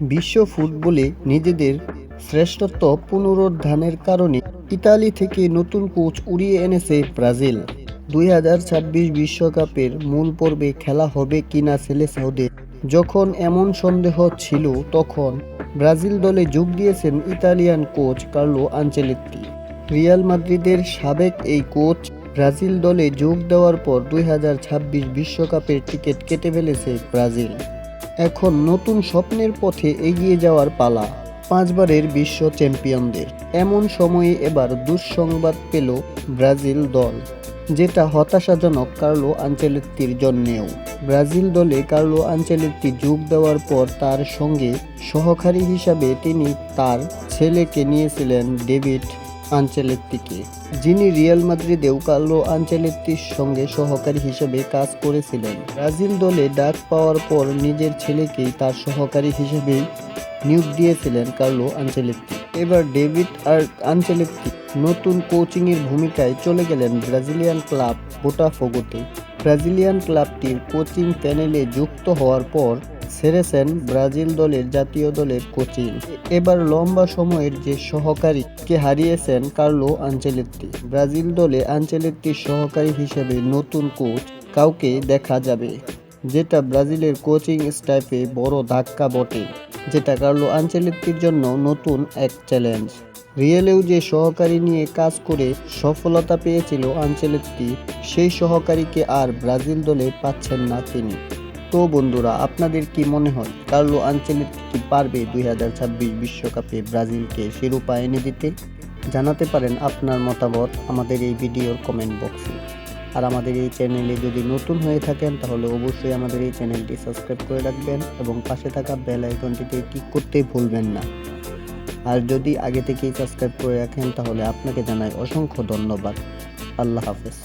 বিশ্ব ফুটবলে নিজেদের শ্রেষ্ঠত্ব পুনরুদ্ধানের কারণে ইতালি থেকে নতুন কোচ উড়িয়ে এনেছে ব্রাজিল। দুই বিশ্বকাপের মূল পর্বে খেলা হবে কিনা ছেলে সেলেসাওদের যখন এমন সন্দেহ ছিল তখন ব্রাজিল দলে যোগ দিয়েছেন Italian coach Carlo Ancelotti. Real মাদ্রিদের সাবেক এই কোচ ব্রাজিল দলে যোগ দেওয়ার পর দুই বিশ্বকাপের টিকিট কেটে ফেলেছে ব্রাজিল। এখন নতুন স্বপ্নের পথে এগিয়ে যাওয়ার পালা, পাঁচবারের বিশ্ব চ্যাম্পিয়নদের। এমন সময়ে এবার দুঃসংবাদ পেল ব্রাজিল দল, যেটা হতাশাজনক কার্লো আঞ্চেলেত্তির জন্যেও। ব্রাজিল দলে কার্লো আঞ্চেলেত্তি যোগ দেওয়ার পর তার সঙ্গে সহকারী হিসাবে তিনি তার ছেলেকে নিয়েছিলেন ডেভিড আঞ্চেলেত্তিকে যিনি রিয়াল মাদ্রিদেও কার্লো আঞ্চেলেত্তির সঙ্গে সহকারী হিসেবে কাজ করেছিলেন। ব্রাজিল দলে ডাক পাওয়ার পর নিজের ছেলেকেই তার সহকারী হিসেবেই নিয়োগ দিয়েছিলেন কার্লো আঞ্চেলেত্তি এবার ডেভিড আর আঞ্চেলেত্তি নতুন কোচিংয়ের ভূমিকায় চলে গেলেন ব্রাজিলিয়ান ক্লাব বোটাফোগোতে। ব্রাজিলিয়ান ক্লাবটির কোচিং প্যানেলে যুক্ত হওয়ার পর ছেড়েছেন ব্রাজিল দলের জাতীয় দলের কোচিং। এবার লম্বা সময়ের যে সহকারীকে হারিয়েছেন কার্লো আঞ্চেলেত্তি। ব্রাজিল দলে আঞ্চেলেত্তির সহকারী হিসেবে নতুন কোচ কাউকে দেখা যাবে, যেটা ব্রাজিলের কোচিং স্টাফে বড় ধাক্কা বটে, যেটা কার্লো আঞ্চেলেত্তির জন্য নতুন এক চ্যালেঞ্জ। রিয়েলেও যে সহকারী নিয়ে কাজ করে সফলতা পেয়েছিল আঞ্চেলেত্তি, সেই সহকারীকে আর ব্রাজিল দলে পাচ্ছেন না তিনি। তো বন্ধুরা, আপনাদের কি মনে হয়, কার্লো আঞ্চেলেত্তি কি পারবে দুই বিশ্বকাপে ব্রাজিলকে শিরোপা এনে দিতে? জানাতে পারেন আপনার মতামত আমাদের এই ভিডিওর কমেন্ট বক্সে আর আমাদের এই চ্যানেলে যদি নতুন হয়ে থাকেন, তাহলে অবশ্যই আমাদের এই চ্যানেলটি সাবস্ক্রাইব করে রাখবেন এবং পাশে থাকা বেল আইকনটিতে ক্লিক করতে ভুলবেন না। আর যদি আগে থেকেই সাবস্ক্রাইব করে রাখেন, তাহলে আপনাকে জানাই অসংখ্য ধন্যবাদ। আল্লাহ হাফেজ।